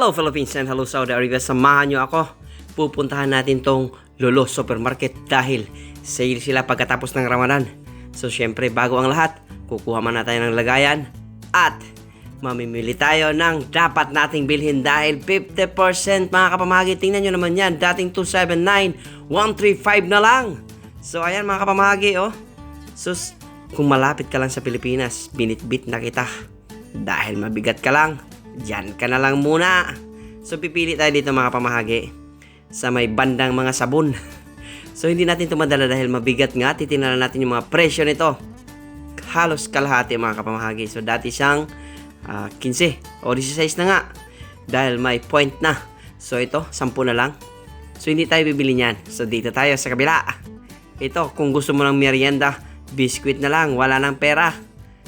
Hello Philippines and hello Saudi Arabia. Samahan nyo ako. Pupuntahan natin tong Lolo Supermarket dahil sale sila pagkatapos ng Ramadan. So syempre bago ang lahat, kukuha man na tayo ng lagayan at mamimili tayo ng dapat nating bilhin dahil 50% mga kapamahagi. Tingnan nyo naman yan. Dating 279, 135 na lang. So ayan mga kapamahagi oh. Sus, kung malapit ka lang sa Pilipinas, binitbit na kita. Dahil mabigat ka lang, dyan ka na lang muna. So pipili tayo dito mga pamahagi sa may bandang mga sabon. So hindi natin ito madala dahil mabigat nga. Titingnan natin yung mga presyo nito. Halos kalahati mga kapamahagi. So dati siyang ah, 15 o 16 na nga. Dahil may point na. So ito, 10 na lang. So hindi tayo bibili niyan. So dito tayo sa kabila. Ito, kung gusto mo ng merienda, biskwit na lang, wala nang pera.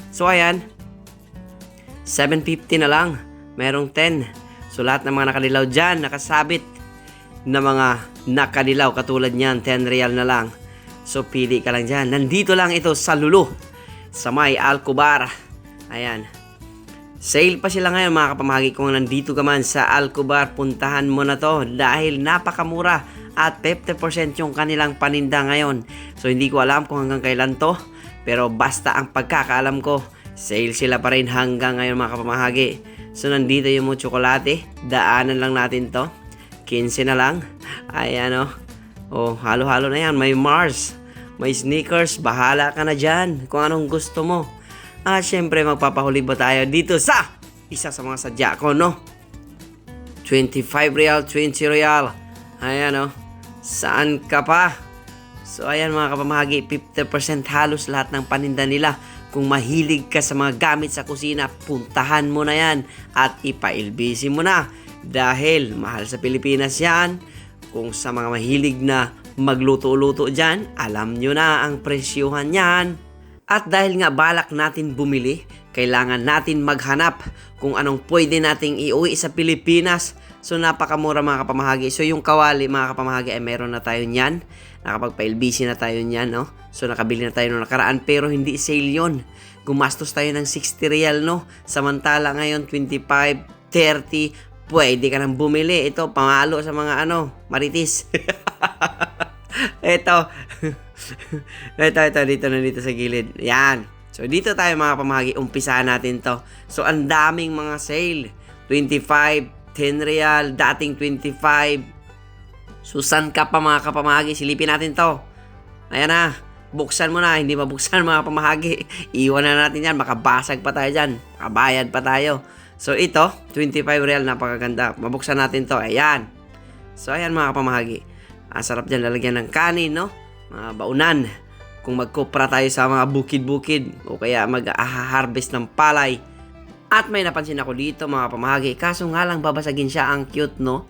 So ayan, 750 na lang. Merong 10. So lahat ng mga nakadilaw dyan, nakasabit na mga nakadilaw katulad niyan, 10 real na lang. So pili ka lang dyan. Nandito lang ito sa Lulu, sa may Alcobar. Ayan. Sale pa sila ngayon mga kapamahagi kung nandito ka man sa Alcobar, puntahan mo na to dahil napakamura at 50% yung kanilang paninda ngayon. So hindi ko alam kung hanggang kailan to, pero basta ang pagkakaalam ko, sale sila pa rin hanggang ngayon mga kapamahagi. So nandito yung mga tsokolate, daanan lang natin to. 15 na lang. Ayan o. Oh, halo-halo na yan. May Mars, may sneakers, bahala ka na dyan kung anong gusto mo. At syempre magpapahuli ba tayo dito sa isa sa mga sadya ko, no? 25 real, 20 real. Ayan o. Saan ka pa? So ayan mga kapamahagi, 50% halos lahat ng paninda nila. Kung mahilig ka sa mga gamit sa kusina, puntahan mo na yan at ipailbisi mo na. Dahil mahal sa Pilipinas yan. Kung sa mga mahilig na magluto-luto dyan, alam nyo na ang presyuhan yan. At dahil nga balak natin bumili, kailangan natin maghanap kung anong pwede nating iuwi sa Pilipinas. So napakamura mga kapamahagi. So yung kawali mga kapamahagi ay meron na tayo niyan. Nakapagpa-LBC na tayo niyan, no? So nakabili na tayo nung nakaraan pero hindi sale yon. Gumastos tayo ng 60 real, no? Samantala ngayon 25, 30, pwede ka nang bumili. Ito, pamalo sa mga ano, maritis. ito. ito, ito, dito na dito sa gilid. Yan. So, dito tayo mga pamahagi. Umpisahan natin to. So, ang daming mga sale. 25, 10 real, dating 25. Susan ka pa mga kapamahagi. Silipin natin to. Ayan na. Buksan mo na. Hindi mabuksan mga pamahagi. Iwan na natin yan. Makabasag pa tayo dyan. Makabayad pa tayo. So, ito, 25 real. Napakaganda. Mabuksan natin to. Ayan. So, ayan mga kapamahagi. Ang sarap dyan lalagyan ng kanin, no? Mga baunan. Kung magkupra tayo sa mga bukid-bukid o kaya mag-harvest ng palay. At may napansin ako dito mga pamahagi. Kaso nga lang babasagin siya ang cute, no?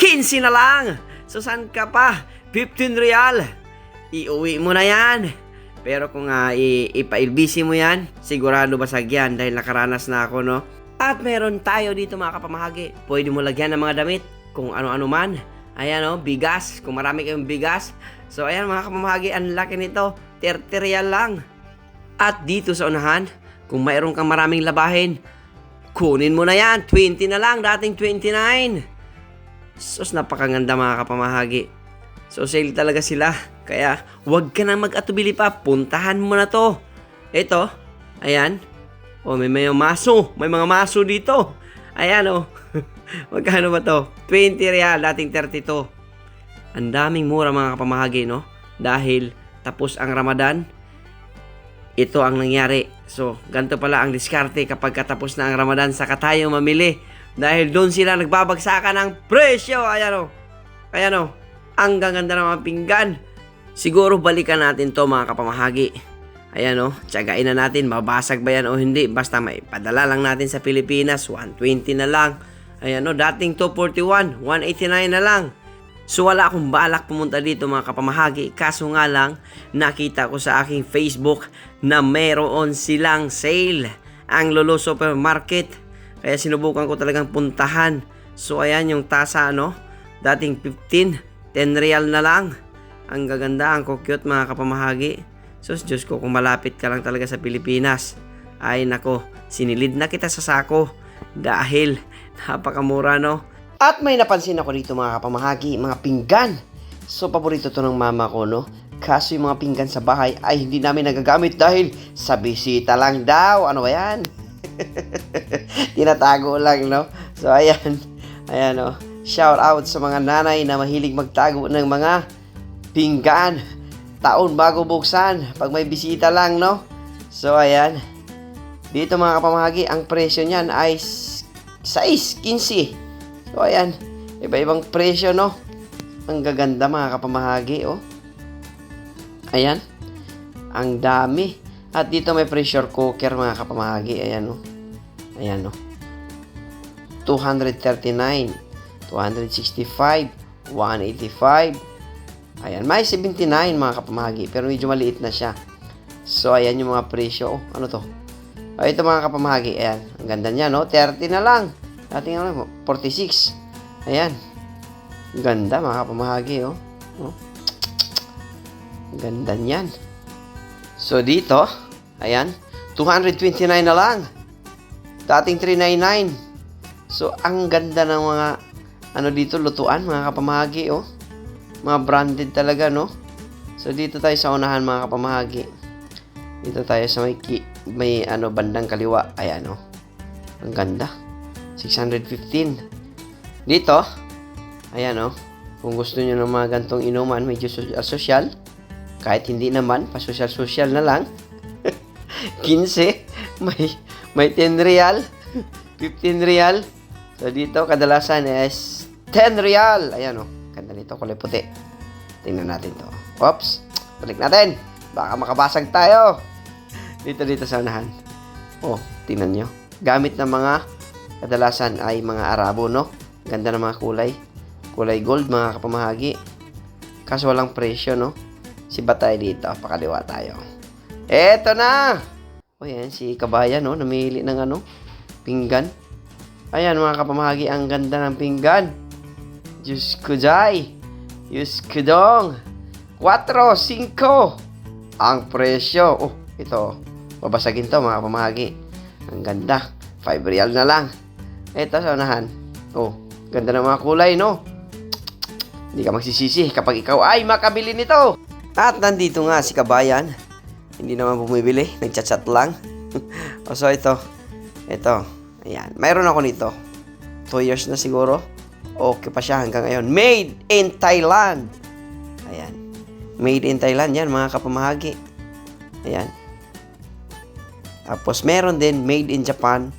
15 na lang! So saan ka pa? 15 real! Iuwi mo na yan! Pero kung uh, ipailbisi mo yan, sigurado basag yan dahil nakaranas na ako, no? At meron tayo dito mga kapamahagi. Pwede mo lagyan ng mga damit kung ano-ano man. Ayan o, bigas. Kung marami kayong bigas. So ayan mga kapamahagi, ang laki nito. 30 real lang. At dito sa unahan, kung mayroon kang maraming labahin, kunin mo na yan. 20 na lang, dating 29. Sus, napakaganda mga kapamahagi. So sale talaga sila. Kaya huwag ka na mag-atubili pa. Puntahan mo na to. Ito, ayan. Oh, may may maso. May mga maso dito. Ayan oh. Magkano ba to? 20 real, dating 32. Ang daming mura mga kapamahagi, no? Dahil tapos ang Ramadan, ito ang nangyari. So, ganito pala ang diskarte kapag katapos na ang Ramadan, saka tayo mamili. Dahil doon sila nagbabagsakan ng presyo. Ayan o. Ayan o. Ang gaganda ng mga pinggan. Siguro balikan natin to mga kapamahagi. Ayan o, tiyagain na natin, mabasag ba yan o hindi. Basta may padala lang natin sa Pilipinas, 120 na lang. Ayan o, dating 241, 189 na lang. So wala akong balak pumunta dito mga kapamahagi. Kaso nga lang, nakita ko sa aking Facebook na meron silang sale. Ang Lolo Supermarket. Kaya sinubukan ko talagang puntahan. So ayan yung tasa no. Dating 15, 10 real na lang. Ang gaganda, ang cute mga kapamahagi. So Diyos ko, kung malapit ka lang talaga sa Pilipinas, ay nako, sinilid na kita sa sako dahil Napakamura, no? At may napansin ako dito mga kapamahagi, mga pinggan. So, paborito to ng mama ko, no? Kaso yung mga pinggan sa bahay ay hindi namin nagagamit dahil sa bisita lang daw. Ano ba yan? Tinatago lang, no? So, ayan. Ayan, no? Shout out sa mga nanay na mahilig magtago ng mga pinggan. Taon bago buksan. Pag may bisita lang, no? So, ayan. Dito mga kapamahagi, ang presyo niyan ay 6, 15. So, ayan. Iba-ibang presyo, no? Ang gaganda mga kapamahagi, oh. Ayan. Ang dami. At dito may pressure cooker mga kapamahagi. Ayan, oh. Ayan, oh. 239, 265, 185. Ayan, may 79 mga kapamahagi. Pero medyo maliit na siya. So, ayan yung mga presyo. Oh, ano to? Oh, ito mga kapamahagi. Ayan. Ang ganda niya, no? 30 na lang. Dating ano, 46. Ayan. Ganda mga kapamahagi, oh. oh. Ganda niyan. So, dito, ayan, 229 na lang. Dating 399. So, ang ganda ng mga, ano dito, lutuan, mga kapamahagi, oh. Mga branded talaga, no? So, dito tayo sa unahan, mga kapamahagi. Dito tayo sa may, may ano, bandang kaliwa. Ayan, oh. Ang ganda. 615. Dito, ayan, oh. Kung gusto nyo ng mga gantong inuman, medyo ah, social, kahit hindi naman, pa-social-social na lang. 15, may, may 10 real, 15 real. So, dito, kadalasan is 10 real. Ayan, oh. Ganda nito, kulay puti. Tingnan natin to. Oops. Balik natin. Baka makabasag tayo. Dito, dito sa unahan. Oh, tingnan nyo. Gamit ng mga, kadalasan ay mga Arabo, no? Ganda ng mga kulay. Kulay gold, mga kapamahagi. Kaso walang presyo, no? Si tayo dito. Pakaliwa tayo. Eto na! O yan, si Kabayan, no? Namili ng ano? Pinggan. Ayan, mga kapamahagi, ang ganda ng pinggan. Diyos ko, Jai. Diyos ko, dong. 4, 5. Ang presyo. Oh, ito. Babasagin to, mga kapamahagi. Ang ganda. 5 real na lang. Ito sa unahan. Oh, ganda ng mga kulay, no? Hindi ka magsisisi kapag ikaw ay makabili nito. At nandito nga si Kabayan. Hindi naman bumibili. Nagchat-chat lang. o so ito. Ito. Ayan. Mayroon ako nito. 2 years na siguro. Okay pa siya hanggang ngayon. Made in Thailand. Ayan. Made in Thailand yan mga kapamahagi. Ayan. Tapos meron din made in Japan.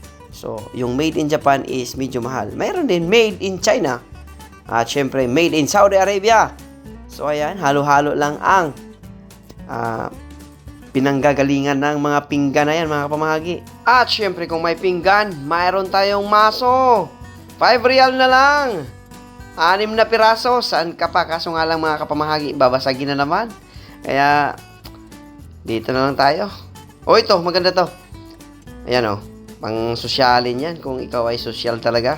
So, yung made in Japan is medyo mahal. Meron din made in China. At syempre, made in Saudi Arabia. So, ayan, halo-halo lang ang ah, pinanggagalingan ng mga pinggan na yan, mga kapamahagi. At syempre, kung may pinggan, mayroon tayong maso. 5 real na lang. Anim na piraso. Saan ka pa? Kaso nga lang mga kapamahagi, babasagin na naman. Kaya, dito na lang tayo. O, ito, maganda to. Ayan o, pang sosyalin yan kung ikaw ay sosyal talaga.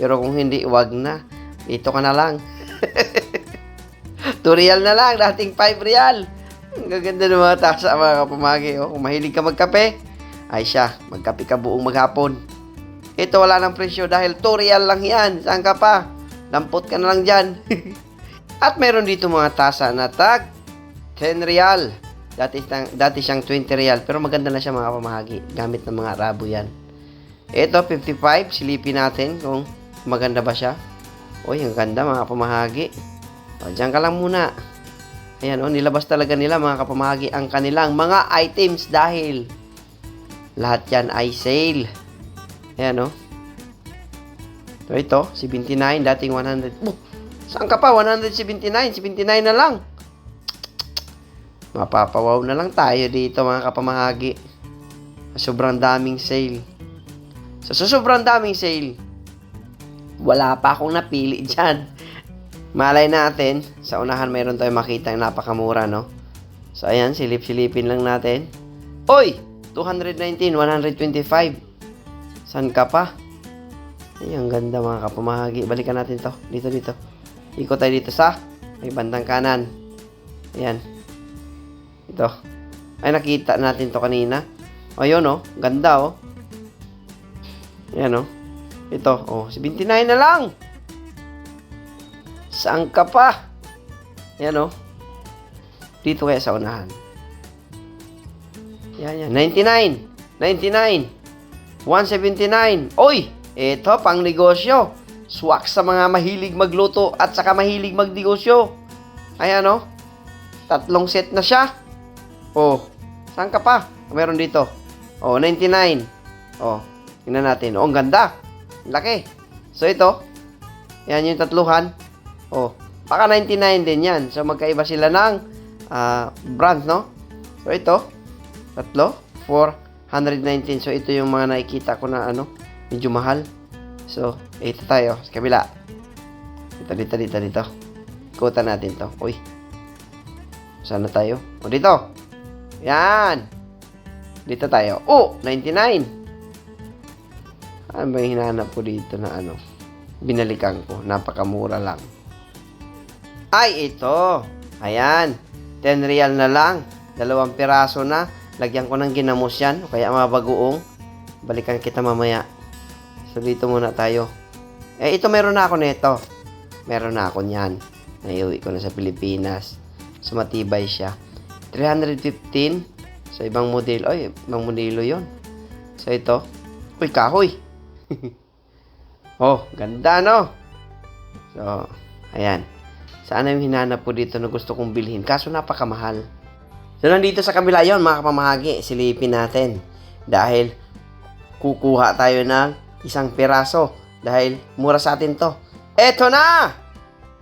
Pero kung hindi, wag na. Dito ka na lang. 2 real na lang, dating 5 real. Ang gaganda ng mga tasa, mga kapamagi. Oh. Kung mahilig ka magkape, ay siya, magkape ka buong maghapon. Ito wala ng presyo dahil 2 real lang yan. Saan ka pa? Lampot ka na lang dyan. At meron dito mga tasa na tag 10 real. Dati, siyang- dati siyang 20 real. Pero maganda na siya mga pamahagi. Gamit ng mga Arabo yan. Ito, 55. Silipin natin kung maganda ba siya. Uy, ang ganda mga pamahagi. O, dyan ka lang muna. Ayan, oh, nilabas talaga nila mga kapamahagi ang kanilang mga items dahil lahat yan ay sale. Ayan, oh. So, ito, 79, dating 100. Oh, saan ka pa? 179, 79 na lang. Mapapawaw na lang tayo dito mga kapamahagi. Sobrang daming sale. So, sa sobrang daming sale, wala pa akong napili dyan. Malay natin, sa unahan mayroon tayong makita ang napakamura, no? So, ayan, silip-silipin lang natin. Oy! 219, 125. San ka pa? Ay, ang ganda mga kapamahagi. Balikan natin to. Dito, dito. Ikot tayo dito sa may bandang kanan. Ayan. Ito. Ay, nakita natin to kanina. O, yun, oh. Ganda, oh. Ayan, oh. Ito, oh, 79 na lang. Saan ka pa? Yan, oh. Dito kaya sa unahan. Yan, yan. 99. 99. 179. Oy! Ito, pang negosyo. Swak sa mga mahilig magluto at saka mahilig magnegosyo. Ayan, oh. Tatlong set na siya. Oh, saan ka pa? Meron dito. Oh, 99. Oh, tingnan natin. Oh, ang ganda. Laki. So, ito. Yan yung tatluhan. Oh, baka 99 din yan. So, magkaiba sila ng ah, brand, no? So, ito. Tatlo. 419. So, ito yung mga nakikita ko na ano, medyo mahal. So, ito tayo. Sa kabila. Dito, dito, dito, dito. Ikutan natin to. Uy. Saan na tayo? O, dito. Yan. Dito tayo. Oh, 99. Ano ba yung hinahanap ko dito na ano? Binalikan ko. Napakamura lang. Ay, ito. Ayan. 10 real na lang. Dalawang piraso na. Lagyan ko ng ginamos yan. Kaya mga bagoong. Balikan kita mamaya. So, dito muna tayo. Eh, ito meron na ako nito. Meron na ako niyan. Naiuwi ko na sa Pilipinas. So, matibay siya. 315 sa ibang modelo. Ay, ibang modelo yon. So, ito. Uy, kahoy. oh, ganda, no? So, ayan. Sana yung hinanap ko dito na gusto kong bilhin. Kaso napakamahal. So, nandito sa kabila yon mga kapamahagi. Silipin natin. Dahil kukuha tayo ng isang piraso. Dahil mura sa atin to. Eto na!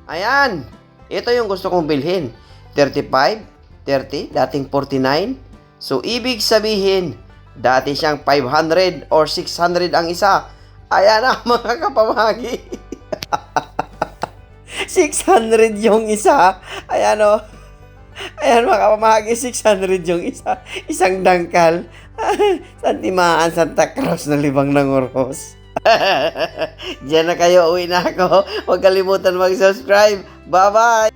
Ayan. Ito yung gusto kong bilhin. 35, 30, dating 49. So, ibig sabihin, dati siyang 500 or 600 ang isa. Ayan na, mga kapamagi. 600 yung isa. Ayan o. Ayan mga kapamagi, 600 yung isa. Isang dangkal. Santimaan Santa Cruz na libang ng oros. Diyan na kayo, uwi na ako. Huwag kalimutan mag-subscribe. Bye-bye!